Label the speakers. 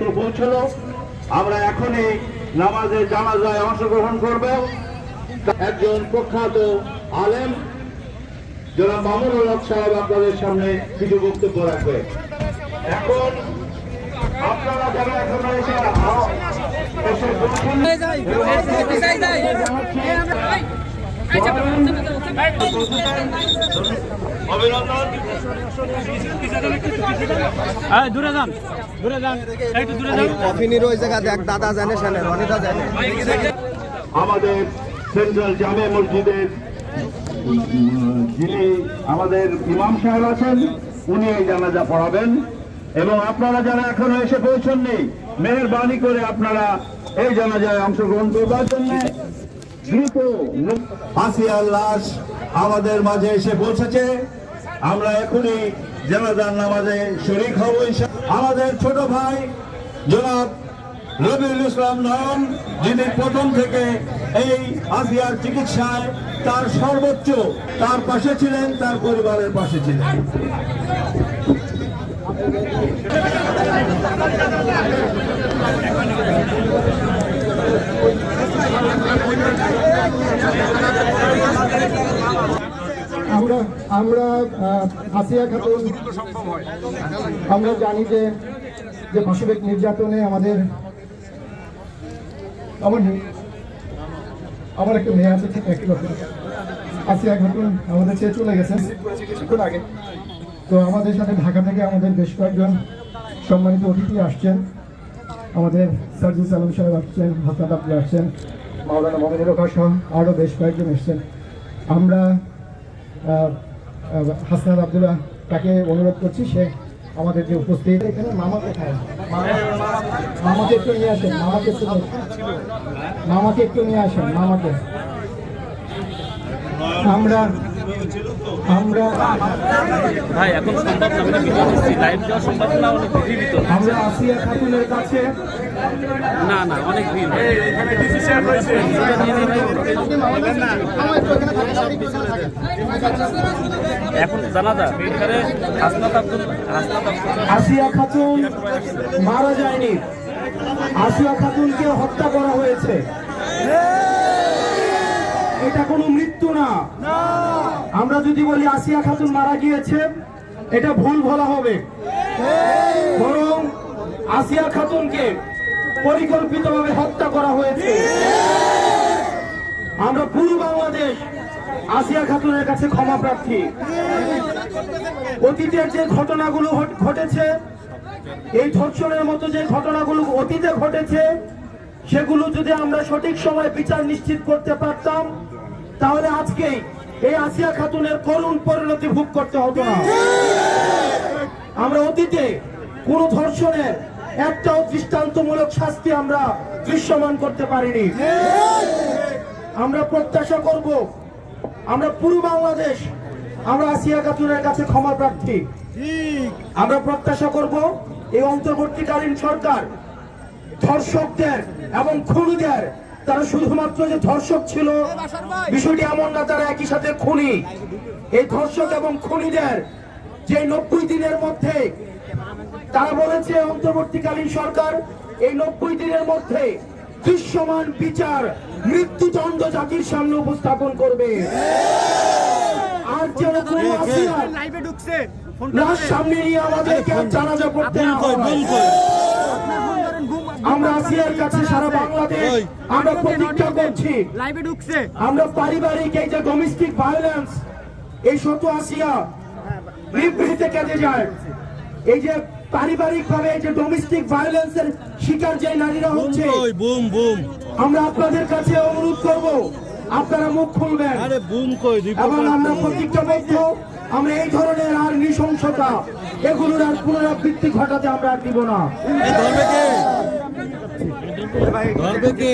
Speaker 1: নেতৃত্ব পৌঁছলো। আমরা এখনই নামাজের জানাজায় অংশগ্রহণ করব। একজন প্রখ্যাত আলেম, জনাব মামুনুল হক সাহেব আপনাদের সামনে কিছু বক্তব্য রাখবে। এখন আপনারা যারা এখন এসে এসে বলছেন অভিনন্দন।
Speaker 2: এই, দূরে যান দূরে যান। একটু দূরে যান।
Speaker 3: কফিনির ওই জায়গা দেখ দাদা জানে শানে রনিতা জানে।
Speaker 1: আমাদের সেন্ট্রাল জামে মসজিদের যিনি আমাদের ইমাম সাহেব আছেন উনি এই জানাজা পড়াবেন। এবং আপনারা যারা এখনও এসে পৌঁছননি মেহরবানি করে আপনারা এই জানাজায় অংশগ্রহণ করবার জন্য দ্রুত আসিয়ার লাশ আমাদের মাঝে এসে পৌঁছেছে। আমরা এখনই জানাজার নামাজে শরিক হব আমাদের ছোট ভাই, জনাব রবিউল ইসলাম নয়ন, যিনি প্রথম থেকে এই আসিয়ার চিকিৎসায় তার সর্বোচ্চ, তার পাশে ছিলেন, তার পরিবারের পাশে ছিলেন।
Speaker 4: আমরা আমরা আসিয়া খাতুন, আমরা জানি যে যে পাশবিক নির্যাতনে আমাদের, আমার আমার একটা মেয়ে আছে, ঠিক একই রকম আসিয়া খাতুন আমাদের ছেড়ে চলে গেছেন। কিছুক্ষণ আগে। তো আমাদের সাথে ঢাকা থেকে আমাদের বেশ কয়েকজন সম্মানিত অতিথি আসছেন। আমাদের সার্জিস আলম সাহেব আসছেন, হাসান আব্দুল আসছেন, মাওলানা মোহাম্মদ রোকা সহ আরও বেশ কয়েকজন এসছেন। আমরা হাসনাত আবদুল্লাহ তাকে অনুরোধ করছি, সে আমাদের যে উপস্থিত, এখানে মামা কোথায়? মামাকে একটু নিয়ে আসেন, মামাকে মামাকে একটু নিয়ে আসেন, মামাকে। আমরা আমরা
Speaker 2: ভাই এখন সম্ভব না আমি ভিডিও দিচ্ছি লাইভ দেওয়া সম্ভব না অনেক ভিড়
Speaker 4: আমরা আসিয়া খাতুনের কাছে
Speaker 2: না না অনেক ভিড় এখন জানা যা এখানে হাসনাত আব্দুল হাসনাত
Speaker 4: আসিয়া খাতুন মারা যায়নি। আসিয়া খাতুনকে হত্যা করা হয়েছে। এটা কোনো মৃত্যু না। আমরা যদি বলি আসিয়া খাতুন মারা গিয়েছে, এটা ভুল বলা হবে। বরং আসিয়া খাতুনকে পরিকল্পিতভাবে হত্যা করা হয়েছে। আমরা পুরো বাংলাদেশ আসিয়া খাতুনের কাছে ক্ষমা প্রার্থী। অতীতের যে ঘটনাগুলো ঘটেছে, এই ধর্ষণের মতো যে ঘটনাগুলো অতীতে ঘটেছে সেগুলো যদি আমরা সঠিক সময় বিচার নিশ্চিত করতে পারতাম, তাহলে আজকে এই আসিয়া খাতুনের করুণ পরিণতি ভোগ করতে হতো না। আমরা অতীতে কোন ধর্ষণের একটাও দৃষ্টান্তমূলক শাস্তি আমরা দৃশ্যমান করতে পারিনি। আমরা প্রত্যাশা করব, আমরা পুরো বাংলাদেশ, আমরা আসিয়া খাতুনের কাছে ক্ষমা প্রার্থী। আমরা প্রত্যাশা করব, এই অন্তর্বর্তীকালীন সরকার ধর্ষকদের এবং খুনিদের তারা শুধুমাত্র যে ধর্ষক ছিল বিষয়টি এমন না তারা একই সাথে খুনি। এই ধর্ষক এবং খুনিদের যে নব্বই দিনের মধ্যে তারা বলেছে অন্তর্বর্তীকালীন সরকার এই নব্বই দিনের মধ্যে দৃশ্যমান বিচার মৃত্যুদণ্ড জাতির সামনে উপস্থাপন করবে। আর যেন
Speaker 3: লাইভে ঢুকছে
Speaker 4: সামনে নিয়ে আমাদেরকে আর জানাজা পড়তে না হয়। কাছে সারা বাংলাদেশ আমরা প্রতিজ্ঞা করছি।
Speaker 3: লাইভে ঢুকছে।
Speaker 4: আমরা পারিবারিক এই যে ডোমেস্টিক ভায়োলেন্স এই শত আসিয়া বিবৃতিতে কেটে যায়। এই যে পারিবারিক ভাবে এই যে ডোমেস্টিক ভায়োলেন্সের শিকার যে নারীরা হচ্ছে
Speaker 2: বুম বুম।
Speaker 4: আমরা আপনাদের কাছে অনুরোধ করব আপনারা মুখ খুলবেন।
Speaker 2: আরে বুম কই
Speaker 4: এবং আমরা প্রতিজ্ঞাবদ্ধ আমরা এই ধরনের আর নৃশংসতা এগুলোর আর পুনরাবৃত্তি ঘটাতে আমরা আর দিব না।
Speaker 2: ধরবে ধরবে কে?